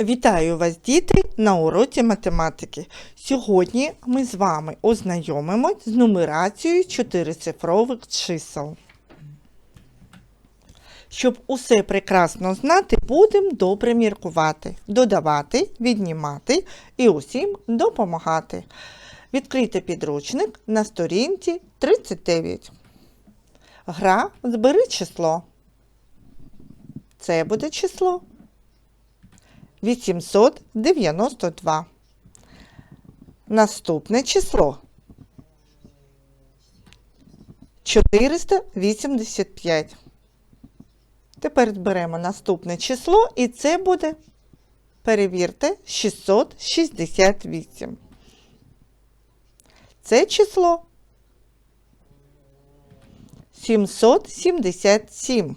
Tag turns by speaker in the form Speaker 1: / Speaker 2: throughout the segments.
Speaker 1: Вітаю вас, діти, на уроці математики. Сьогодні ми з вами ознайомимось з нумерацією чотирицифрових чисел. Щоб усе прекрасно знати, будемо добре міркувати, додавати, віднімати і усім допомагати. Відкрийте підручник на сторінці 39. Гра збери число. Це буде число 892. Наступне число 485. Тепер беремо наступне число, і це буде, перевірте, 668. Це число 777.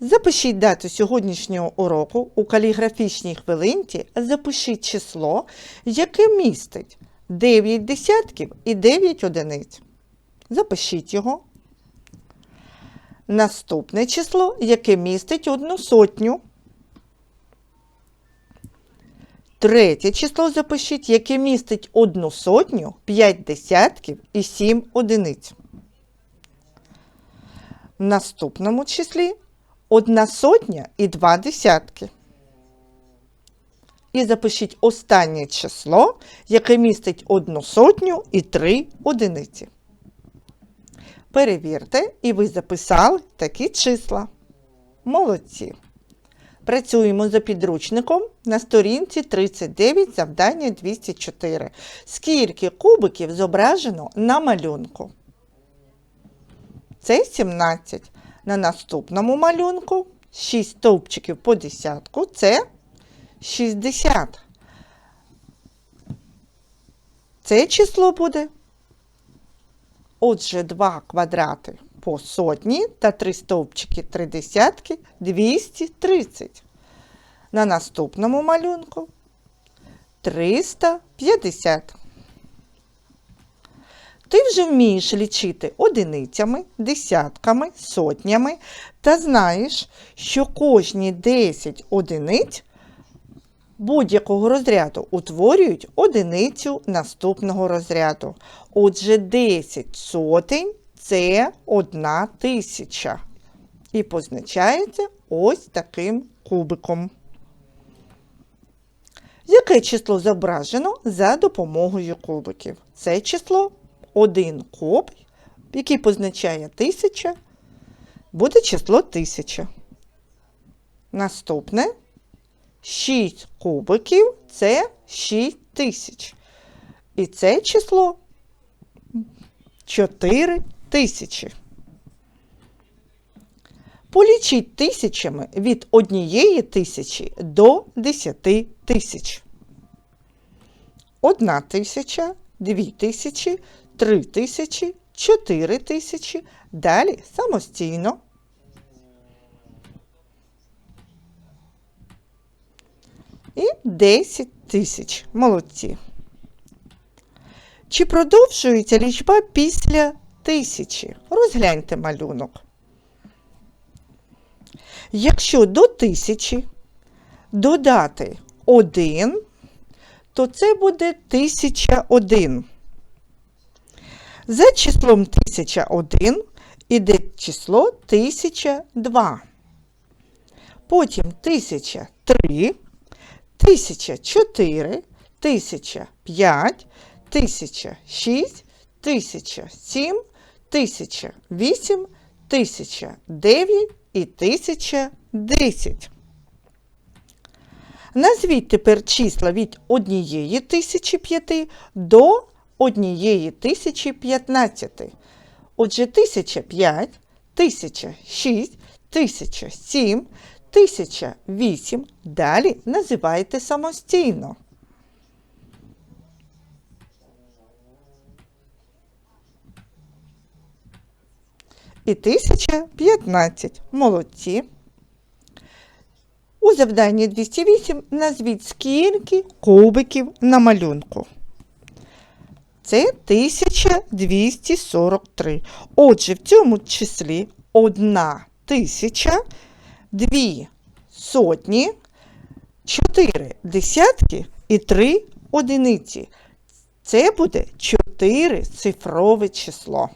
Speaker 1: Запишіть дату сьогоднішнього уроку у каліграфічній хвилинці. Запишіть число, яке містить 9 десятків і 9 одиниць. Запишіть його. Наступне число, яке містить одну сотню. Третє число запишіть, яке містить одну сотню, 5 десятків і 7 одиниць. В наступному числі одна сотня і два десятки. І запишіть останнє число, яке містить одну сотню і три одиниці. Перевірте, і ви записали такі числа. Молодці. Працюємо за підручником на сторінці 39 завдання 204. Скільки кубиків зображено на малюнку? Це 17. На наступному малюнку 6 стовпчиків по десятку це 60. Це число буде. Отже, 2 квадрати по сотні та 3 стовпчики 3 десятки 230. На наступному малюнку 350. Ти вже вмієш лічити одиницями, десятками, сотнями та знаєш, що кожні 10 одиниць будь-якого розряду утворюють одиницю наступного розряду. Отже, 10 сотень це одна тисяча. І позначається ось таким кубиком. Яке число зображено за допомогою кубиків? Це число один куб, який позначає тисяча, буде число тисяча. Наступне 6 кубиків це 6 тисяч. І це число 4 тисячі. Полічіть тисячами від однієї тисячі до 10 тисяч. Одна тисяча, дві тисячі, три тисячі, чотири тисячі. Далі самостійно. І 10 тисяч. Молодці. Чи продовжується лічба після тисячі? Розгляньте малюнок. Якщо до тисячі додати 1, то це буде 1001. За числом 1001 іде число 1002. Потім 1003, 1004, 1005, 1006, 1007, 1008, 1009 і 1010. Назвіть тепер числа від 1005 до 1015. Отже, 1005, 1006, 1007, 1008. Далі називайте самостійно. І 1015. Молодці. У завданні 208 назвіть скільки кубиків на малюнку. Це 1243. Отже, в цьому числі одна тисяча, дві сотні, 4 десятки і 3 одиниці. Це буде 4 цифрове число.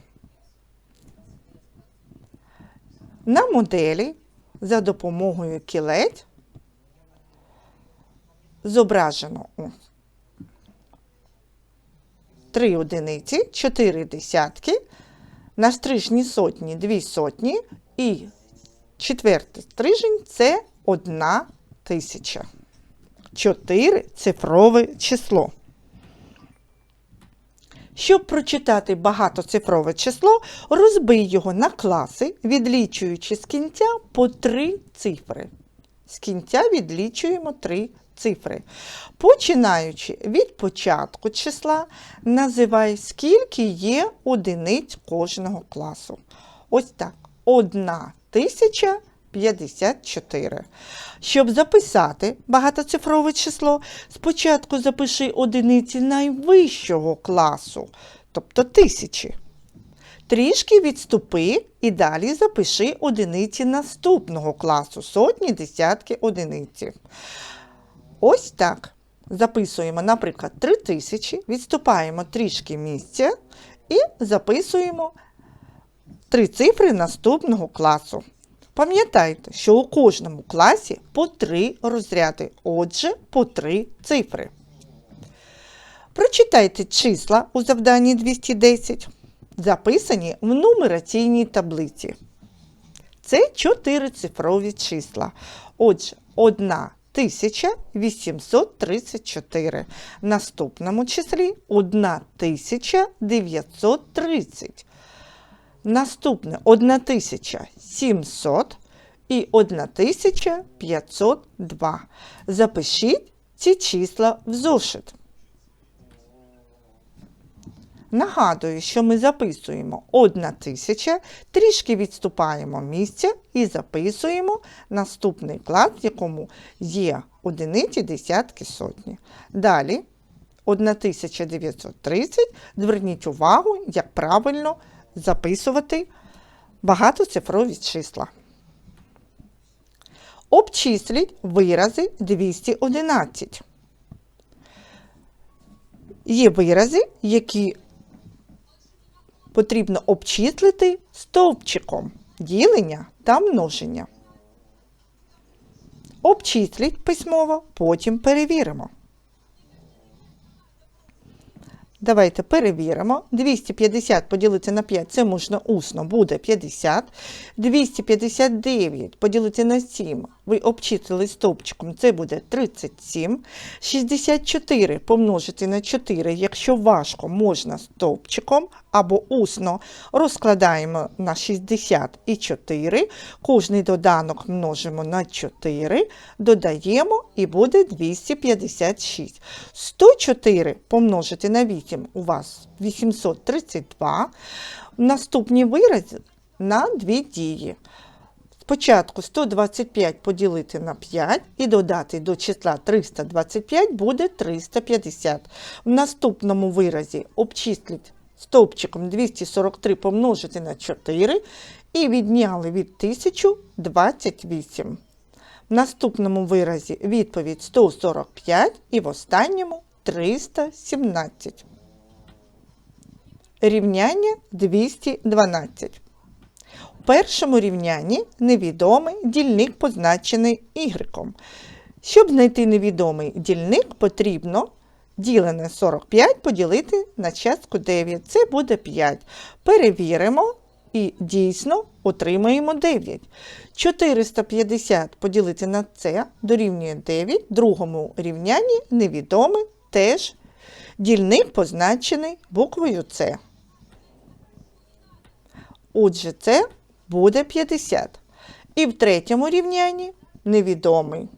Speaker 1: На моделі за допомогою кілець зображено 3 одиниці, 4 десятки, на стрижні сотні 2 сотні і четвертий стрижень це 1 тисяча. 4 цифрове число. Щоб прочитати багатоцифрове число, розбий його на класи, відлічуючи з кінця по 3 цифри. З кінця відлічуємо 3 цифри. Починаючи від початку числа, називай, скільки є одиниць кожного класу. Ось так. 1054. Щоб записати багатоцифрове число, спочатку запиши одиниці найвищого класу, тобто тисячі. Трішки відступи і далі запиши одиниці наступного класу, сотні, десятки одиниці. Ось так. Записуємо, наприклад, 3000, відступаємо трішки місця і записуємо три цифри наступного класу. Пам'ятайте, що у кожному класі по три розряди, отже, по три цифри. Прочитайте числа у завданні 210, записані в нумераційній таблиці. Це чотирицифрові числа. Отже, 1834. В наступному числі 1930. Наступне 1700 і 1502. Запишіть ці числа в зошит. Нагадую, що ми записуємо 1000, трішки відступаємо місце і записуємо наступний клас, в якому є одиниці, десятки, сотні. Далі 1930. Зверніть увагу, як правильно записувати багатоцифрові числа. Обчисліть вирази 211. Є вирази, які потрібно обчислити стовпчиком ділення та множення. Обчисліть письмово, потім перевіримо. Давайте перевіримо. 250 поділити на 5, це можна усно, буде 50. 259 поділити на 7, ви обчислили стовпчиком, це буде 37. 64 помножити на 4, якщо важко, можна стовпчиком або усно розкладаємо на 60 і 4. Кожний доданок множимо на 4, додаємо і буде 256. 104 помножити на 8 у вас 832. Наступні вирази на дві дії. Спочатку 125 поділити на 5 і додати до числа 325 буде 350. В наступному виразі обчисліть стовпчиком 243 помножити на 4 і відняли від 1028. В наступному виразі відповідь 145 і в останньому 317. Рівняння 212. Першому рівнянні невідомий дільник позначений y. Щоб знайти невідомий дільник, потрібно ділене 45 поділити на частку 9. Це буде 5. Перевіримо і дійсно отримаємо 9. 450 поділити на це дорівнює 9. В другому рівнянні невідомий теж дільник позначений буквою С. Отже, це буде 50. І в третьому рівнянні невідомий.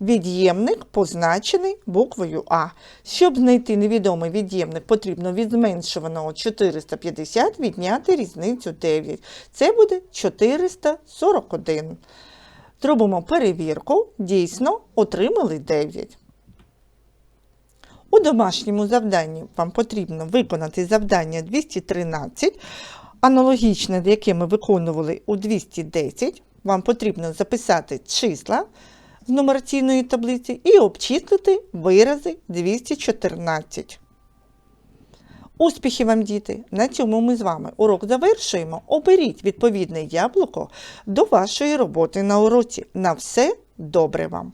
Speaker 1: Від'ємник позначений буквою А. Щоб знайти невідомий від'ємник, потрібно від зменшуваного 450 відняти різницю 9. Це буде 441. Зробимо перевірку. Дійсно, отримали 9. У домашньому завданні вам потрібно виконати завдання 213, аналогічне, яке ми виконували у 210. Вам потрібно записати числа, з нумераційної таблиці і обчислити вирази 214. Успіхів вам, діти! На цьому ми з вами урок завершуємо. Оберіть відповідне яблуко до вашої роботи на уроці. На все добре вам!